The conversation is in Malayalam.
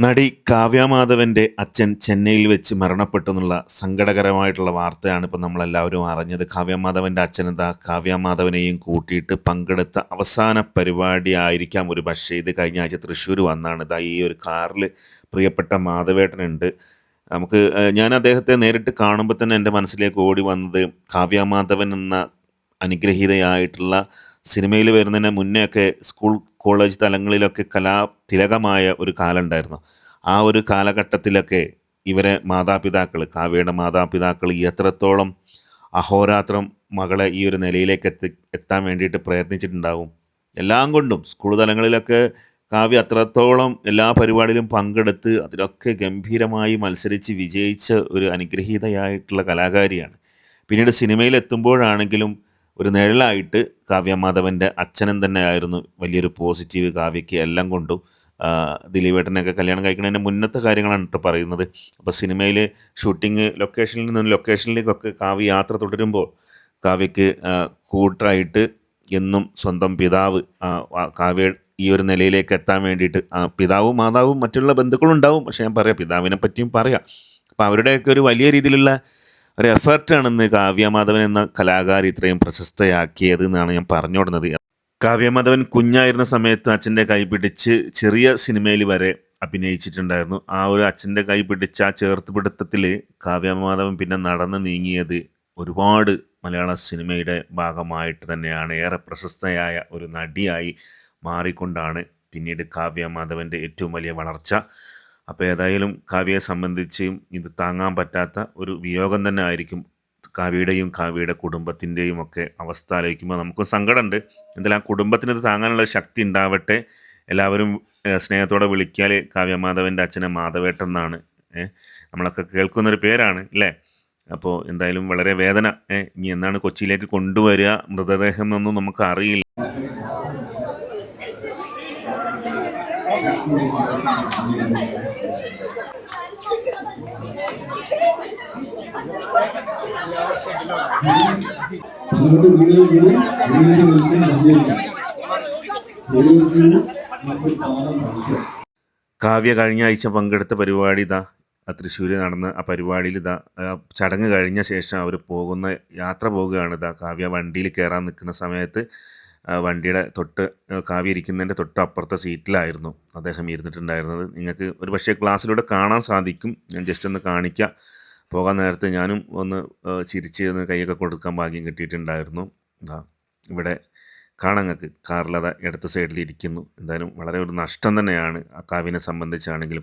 നടി കാവ്യാമാധവന്റെ അച്ഛൻ ചെന്നൈയിൽ വെച്ച് മരണപ്പെട്ടു എന്നുള്ള സങ്കടകരമായിട്ടുള്ള വാർത്തയാണ് ഇപ്പം നമ്മളെല്ലാവരും അറിഞ്ഞത്. കാവ്യാമാധവന്റെ അച്ഛൻ എന്താ? കാവ്യാമാധവനെയും കൂട്ടിയിട്ട് പങ്കെടുത്ത അവസാന പരിപാടി ആയിരിക്കാം ഒരു. പക്ഷേ ഇത് കഴിഞ്ഞ ആഴ്ച തൃശ്ശൂർ വന്നാണ്. ഇതാ ഈ ഒരു കാറിൽ പ്രിയപ്പെട്ട മാധവേട്ടനുണ്ട്. നമുക്ക് ഞാൻ അദ്ദേഹത്തെ നേരിട്ട് കാണുമ്പോൾ തന്നെ എന്റെ മനസ്സിലേക്ക് ഓടി വന്നത് കാവ്യാമാധവൻ എന്ന അനുഗ്രഹീതയായിട്ടുള്ള സിനിമയിൽ വരുന്നതിന് മുന്നേ ഒക്കെ സ്കൂൾ കോളേജ് തലങ്ങളിലൊക്കെ കലാതിലകമായ ഒരു കാലം ഉണ്ടായിരുന്നു ആ ഒരു കാലഘട്ടത്തിലൊക്കെ ഇവരെ മാതാപിതാക്കൾ കാവ്യയുടെ മാതാപിതാക്കൾ എത്രത്തോളം അഹോരാത്രം മകളെ ഈ ഒരു നിലയിലേക്ക് എത്തി എത്താൻ വേണ്ടിയിട്ട് പ്രയത്നിച്ചിട്ടുണ്ടാവും. എല്ലാം കൊണ്ടും സ്കൂൾ തലങ്ങളിലൊക്കെ കാവ്യ അത്രത്തോളം എല്ലാ പരിപാടിയിലും പങ്കെടുത്ത് അതിലൊക്കെ ഗംഭീരമായി മത്സരിച്ച് വിജയിച്ച ഒരു അനുഗ്രഹീതയായിട്ടുള്ള കലാകാരിയാണ്. പിന്നീട് സിനിമയിൽ എത്തുമ്പോഴാണെങ്കിലും ഒരു നിഴലായിട്ട് കാവ്യ മാധവന്റെ അച്ഛനും തന്നെയായിരുന്നു വലിയൊരു പോസിറ്റീവ് കാവ്യയ്ക്ക് എല്ലാം കൊണ്ടും ദിലീപേട്ടനെയൊക്കെ കല്യാണം കഴിക്കുന്നതിന്റെ മുന്നത്തെ കാര്യങ്ങളാണ് കേട്ടോ പറയുന്നത്. അപ്പോൾ സിനിമയിൽ ഷൂട്ടിങ് ലൊക്കേഷനിൽ നിന്ന് ലൊക്കേഷനിലേക്കൊക്കെ കാവ്യ യാത്ര തുടരുമ്പോൾ കാവ്യയ്ക്ക് കൂട്ടറായിട്ട് എന്നും സ്വന്തം പിതാവ് കാവ്യ ഈ ഒരു നിലയിലേക്ക് എത്താൻ വേണ്ടിയിട്ട് പിതാവും മാതാവും മറ്റുള്ള ബന്ധുക്കളും ഉണ്ടാവും പക്ഷേ ഞാൻ പറയാം പിതാവിനെ പറ്റിയും പറയാം. അപ്പോൾ അവരുടെയൊക്കെ ഒരു വലിയ രീതിയിലുള്ള ഒരു എഫേർട്ടാണെന്ന് കാവ്യമാധവൻ എന്ന കലാകാരി ഇത്രയും പ്രശസ്തയാക്കിയത് എന്നാണ് ഞാൻ പറഞ്ഞോടുന്നത് കാവ്യമാധവൻ കുഞ്ഞായിരുന്ന സമയത്ത് അച്ഛന്റെ കൈ പിടിച്ച് ചെറിയ സിനിമയിൽ വരെ അഭിനയിച്ചിട്ടുണ്ടായിരുന്നു. ആ ഒരു അച്ഛന്റെ കൈ പിടിച്ച ആ ചേർത്തുപിടുത്തത്തിൽ കാവ്യമാധവൻ പിന്നെ നടന്ന് നീങ്ങിയത് ഒരുപാട് മലയാള സിനിമയുടെ ഭാഗമായിട്ട് തന്നെയാണ്. ഏറെ പ്രശസ്തയായ ഒരു നടിയായി മാറിക്കൊണ്ടാണ് പിന്നീട് കാവ്യമാധവന്റെ ഏറ്റവും വലിയ വളർച്ച. അപ്പോൾ ഏതായാലും കാവ്യയെ സംബന്ധിച്ചും ഇത് താങ്ങാൻ പറ്റാത്ത ഒരു വിയോഗം തന്നെ ആയിരിക്കും കാവ്യയുടെയും കാവ്യയുടെ കുടുംബത്തിന്റെയും ഒക്കെ അവസ്ഥ ആലോചിക്കുമ്പോൾ നമുക്ക് സങ്കടമുണ്ട്. എന്തായാലും ആ കുടുംബത്തിന് ഇത് താങ്ങാനുള്ള ശക്തി ഉണ്ടാവട്ടെ. എല്ലാവരും സ്നേഹത്തോടെ വിളിക്കാൽ കാവ്യമാധവന്റെ അച്ഛനെ ഏഹ്, നമ്മളൊക്കെ കേൾക്കുന്നൊരു പേരാണ് അല്ലേ? അപ്പോൾ എന്തായാലും വളരെ വേദന ഇനി എന്നാണ് കൊച്ചിയിലേക്ക് കൊണ്ടുവരിക? മൃതദേഹം എന്നൊന്നും നമുക്ക് അറിയില്ല കാവ്യ കഴിഞ്ഞ ആഴ്ച പങ്കെടുത്ത പരിപാടി ഇതാ. തൃശ്ശൂർ നടന്ന ആ പരിപാടിയിൽ ഇതാ ചടങ്ങ് കഴിഞ്ഞ ശേഷം അവർ പോകുന്ന യാത്ര പോകുകയാണ് ഇതാ. കാവ്യ വണ്ടിയിൽ കയറാൻ നിൽക്കുന്ന സമയത്ത് വണ്ടിയുടെ തൊട്ട് കാവിയിരിക്കുന്നതിന്റെ തൊട്ട് അപ്പുറത്തെ സീറ്റിലായിരുന്നു അദ്ദേഹം ഇരുന്നിട്ടുണ്ടായിരുന്നത്. നിങ്ങൾക്ക് ഒരു പക്ഷേ ക്ലാസ്സിലൂടെ കാണാൻ സാധിക്കും. ഞാൻ ജസ്റ്റ് ഒന്ന് കാണിക്കാം. പോകാൻ നേരത്ത് ഞാനും ഒന്ന് ചിരിച്ച് ഒന്ന് കൈയൊക്കെ കൊടുക്കാൻ ഭാഗ്യം കിട്ടിയിട്ടുണ്ടായിരുന്നു. ഇവിടെ കാണാൻ നിങ്ങൾക്ക്. കാറിലത ഇടത്ത് സൈഡിൽ ഇരിക്കുന്നു. എന്തായാലും വളരെ ഒരു നഷ്ടം തന്നെയാണ് ആ കാവിനെ സംബന്ധിച്ചാണെങ്കിൽ